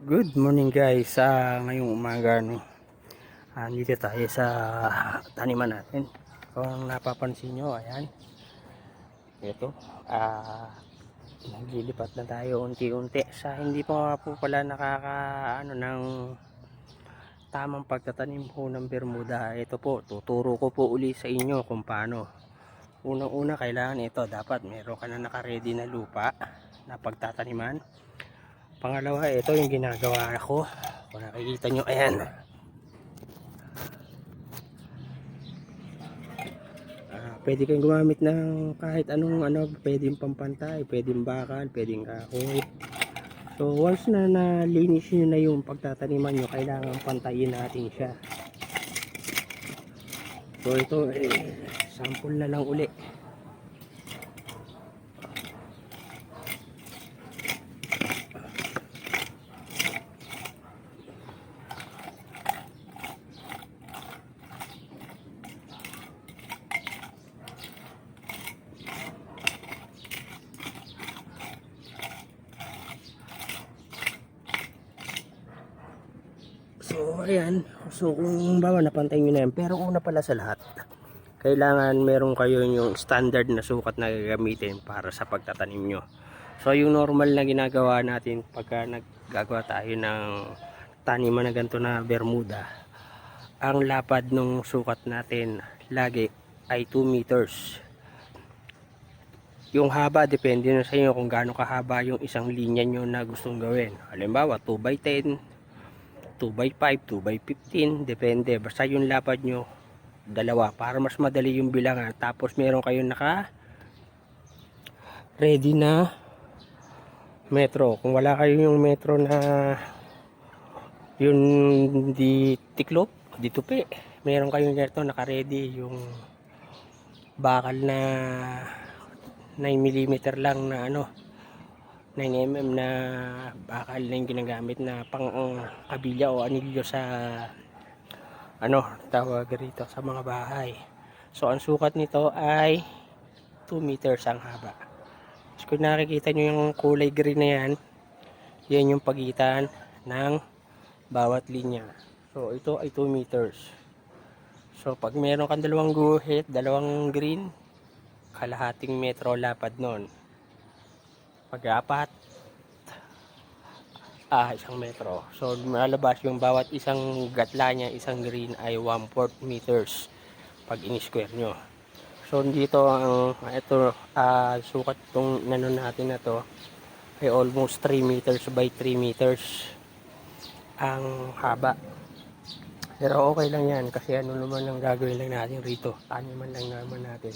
Good morning guys. Sa ngayong umaga no. Andito tayo sa taniman natin. Kung napapansin nyo, ayan. Ito. Ah naglilipat na tayo unti-unti sa hindi pa po pala nakaka ano ng tamang pagtatanim po ng Bermuda. Ito po, tuturo ko po uli sa inyo kung paano. Unang-una kailangan ito, dapat meron ka na naka-ready na lupa na pagtataniman. Pangalawa, ito yung ginagawa ko. Kung nakikita nyo, ayan. Ah, pwede kang gumamit ng kahit anong ano, pwedeng pampantay, pwedeng bakal, pwedeng kahoy. So, once na nalinis nyo na yung pagtataniman nyo, kailangan pantayin natin siya. So, ito, eh, sample na lang uli. So, ayan. So, kung bawa napantay nyo na yan. Pero una pala sa lahat, kailangan meron kayo yung standard na sukat na gagamitin para sa pagtatanim nyo. So, yung normal na ginagawa natin pagka naggagawa tayo ng taniman na ganito na Bermuda, ang lapad ng sukat natin lagi ay 2 meters. Yung haba, depende na sa inyo kung gaano kahaba yung isang linya nyo na gustong gawin. Halimbawa, 2 by 10, 2 by 5, 2 by 15, depende. Basta yung lapad nyo, dalawa, para mas madali yung bilangan. Tapos meron kayong naka ready na metro. Kung wala kayo yung metro na yung di tiklop, di tupi, meron kayong ganito naka-ready yung bakal na 9mm lang na ano 9mm na bakal na yung ginagamit na pang uh, kabilya o anilyo sa ano tawag rito sa mga bahay. So ang sukat nito ay 2 meters ang haba. So, kung nakikita nyo yung kulay green na yan yan yung pagitan ng bawat linya. So ito ay 2 meters. So pag meron kang dalawang guhit dalawang green kalahating metro lapad nun pag-apat ah isang metro. So malabas yung bawat isang gatla niya isang green ay 1 4 meters pag in-square nyo. So dito ang ito ah, sukat tong nano natin na to ay almost 3 meters by 3 meters ang haba. Pero okay lang yan kasi ano naman ang gagawin lang natin rito. Taniman lang naman natin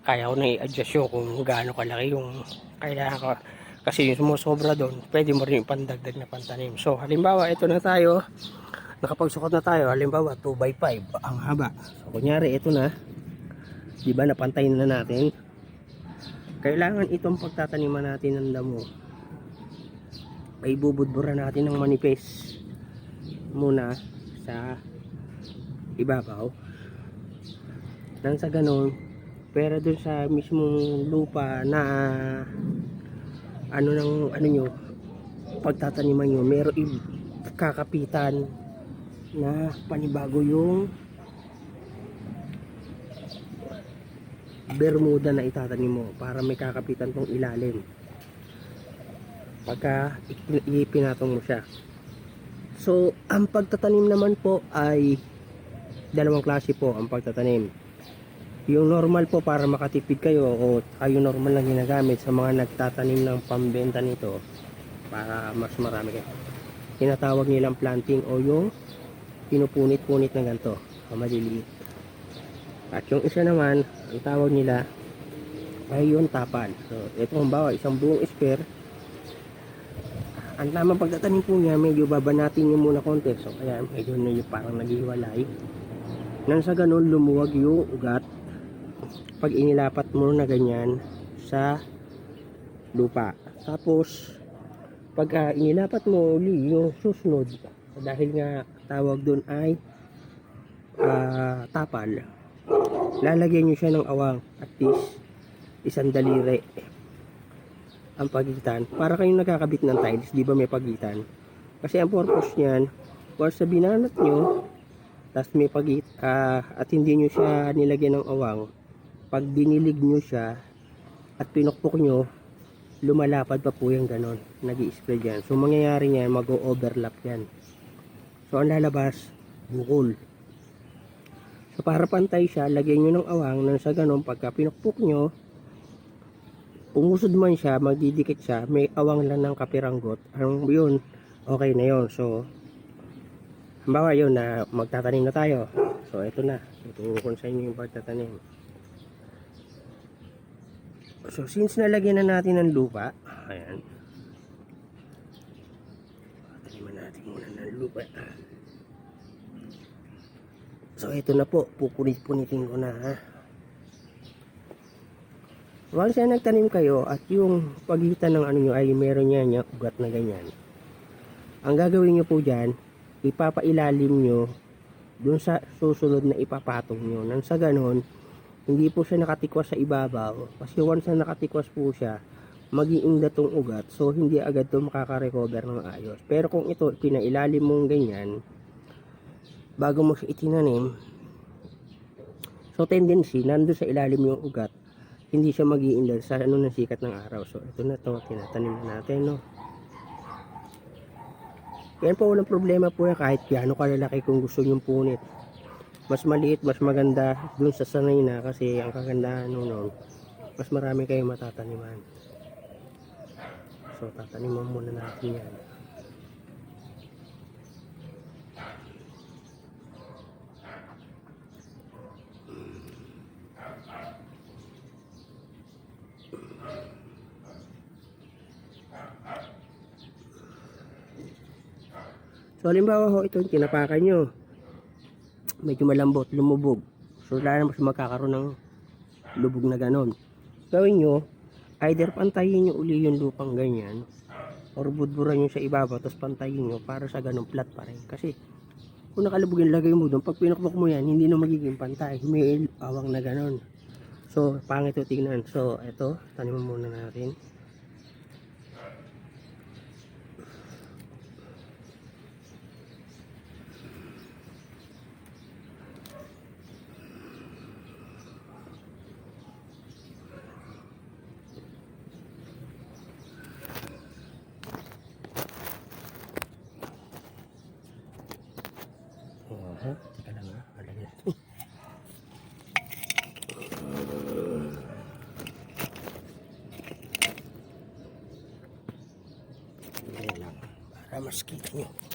kaya ko na i-adjust yun kung gaano kalaki yung kailangan ko. Kasi yung sumusobra doon pwede mo rin pandagdag na pantanim. So halimbawa ito na tayo. Nakapagsukat na tayo. Halimbawa 2 by 5 ang haba. So kunyari ito na. Di ba napantayin na natin. Kailangan itong pagtataniman natin ng damo. Ay bubudbura natin ng manipis muna sa ibabaw. Nang sa ganun pero dun sa mismong lupa na ano ng ano nyo pagtataniman nyo meron kakapitan na panibago yung bermuda na itatanim mo para may kakapitan tong ilalim. Pagka ipinatong mo siya. So ang pagtatanim naman po ay dalawang klase po ang pagtatanim yung normal po para makatipid kayo o kayo normal na ginagamit sa mga nagtatanim ng pambenta nito para mas marami kayo. Tinatawag nilang planting o yung pinupunit-punit na ganito maliliit. At yung isa naman ang tawag nila ay yung tapan so ito kung bawa isang buong square. Ang tamang pagtatanim po niya medyo babanatin nyo muna konti. So kaya medyo na yung parang naghiwalay. Nang sa ganun lumuwag yung ugat pag inilapat mo na ganyan sa lupa. Tapos, pag uh, inilapat mo uli yung susunod, dahil nga tawag doon ay ah, tapal, lalagyan nyo siya ng awang at least isang daliri ang pagitan. Para kayong nagkakabit ng tiles, di ba may pagitan? Kasi ang purpose niyan, once sa binanat nyo, tapos may pagit, ah, at hindi nyo siya nilagyan ng awang, pag binilig nyo siya, at pinukpok nyo, lumalapad pa po yung ganon, nag spread yan. So, mangyayari niyan, mag-overlap yan. So, ang lalabas, bukol. So, para pantay siya, lagyan nyo ng awang, nang sa ganon, pagka pinukpok nyo, umusod man siya, magdidikit siya, may awang lang ng kapiranggot. Ang yun, okay na yun. So, halimbawa yun na magtatanim na tayo. So, ito na. Ituro ko sa inyo yung pagtatanim. So, since nalagyan na natin ng lupa, ayan. Taniman natin muna ng lupa. So, ito na po. Pupunit-punitin ko na, ha. Once na nagtanim kayo at yung pagitan ng ano nyo ay meron niya niya ugat na ganyan. Ang gagawin nyo po dyan, ipapailalim nyo dun sa susunod na ipapatong nyo. Nang sa ganon, hindi po siya nakatikwas sa ibabaw. Kasi once na nakatikwas po siya, mag-iinda tong ugat. So, hindi agad to makaka-recover ng ayos. Pero kung ito, pinailalim mong ganyan, bago mo siya itinanim, so tendency, nandun sa ilalim yung ugat, hindi siya mag sa ano ng sikat ng araw. So, ito na to, tinatanim na natin, no. Yan po, walang problema po yan kahit gaano kalalaki kung gusto nyong punit. Mas maliit, mas maganda dun sa sanay na kasi ang kagandahan nung noon, mas marami kayong matataniman. So, tataniman muna natin yan. So, halimbawa ho, ito tinapakan nyo. Medyo malambot, lumubog. So, wala naman siya magkakaroon ng lubog na ganon. Gawin nyo, either pantayin nyo uli yung lupang ganyan, or budburan nyo sa ibabaw, tapos pantayin nyo para sa ganong flat pa rin. Kasi, kung nakalubog yung lagay mo doon, pag pinakbok mo yan, hindi na magiging pantay. May awang na ganon. So, pangit ito tingnan. So, ito, tanim muna natin. Aha, teka lang ha. Alagyan ito. Ganyan lang. Para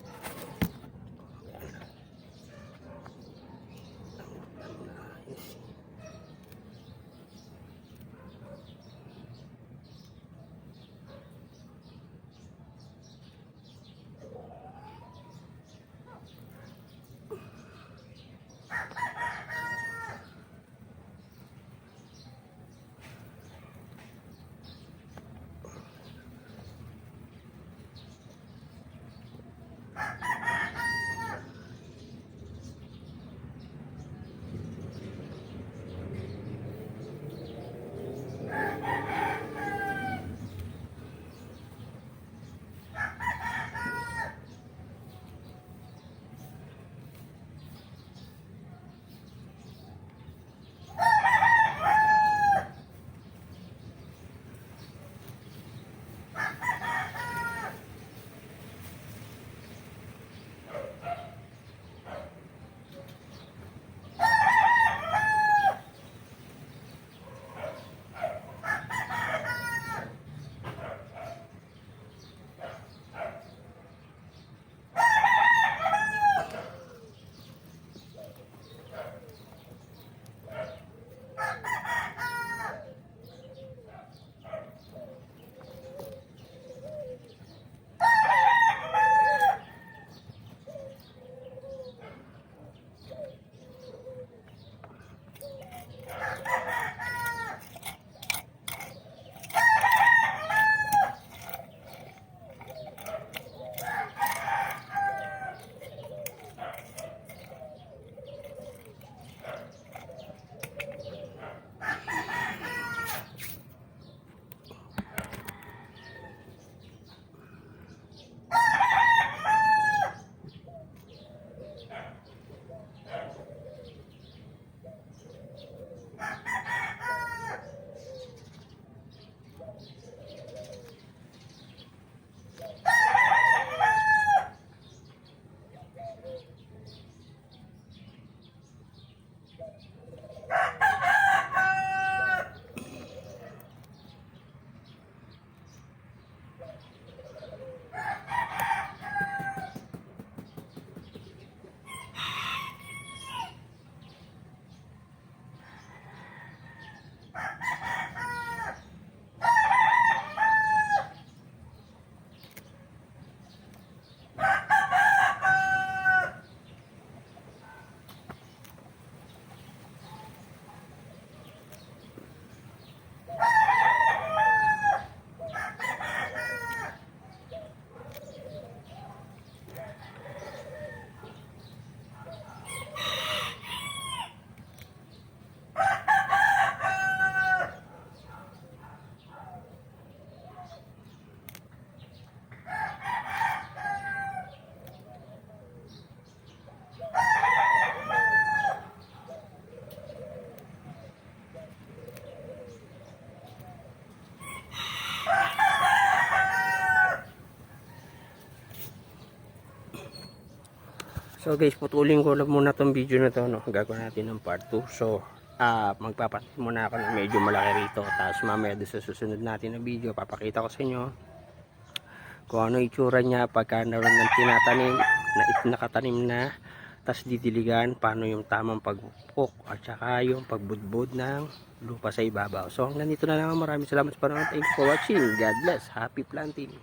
So guys, putulin ko lang muna tong video na to, no. Gagawin natin ng part 2. So, ah magpapalit muna ako ng medyo malaki rito. Tapos mamaya doon sa susunod natin na video, papakita ko sa inyo kung ano itsura niya pagka naroon ng tinatanim, na nakatanim na, tapos didiligan, paano yung tamang pagpupok, at saka yung pagbudbud ng lupa sa ibabaw. So hanggang dito na lang. Maraming salamat sa panonood. Thanks for watching. God bless. Happy planting.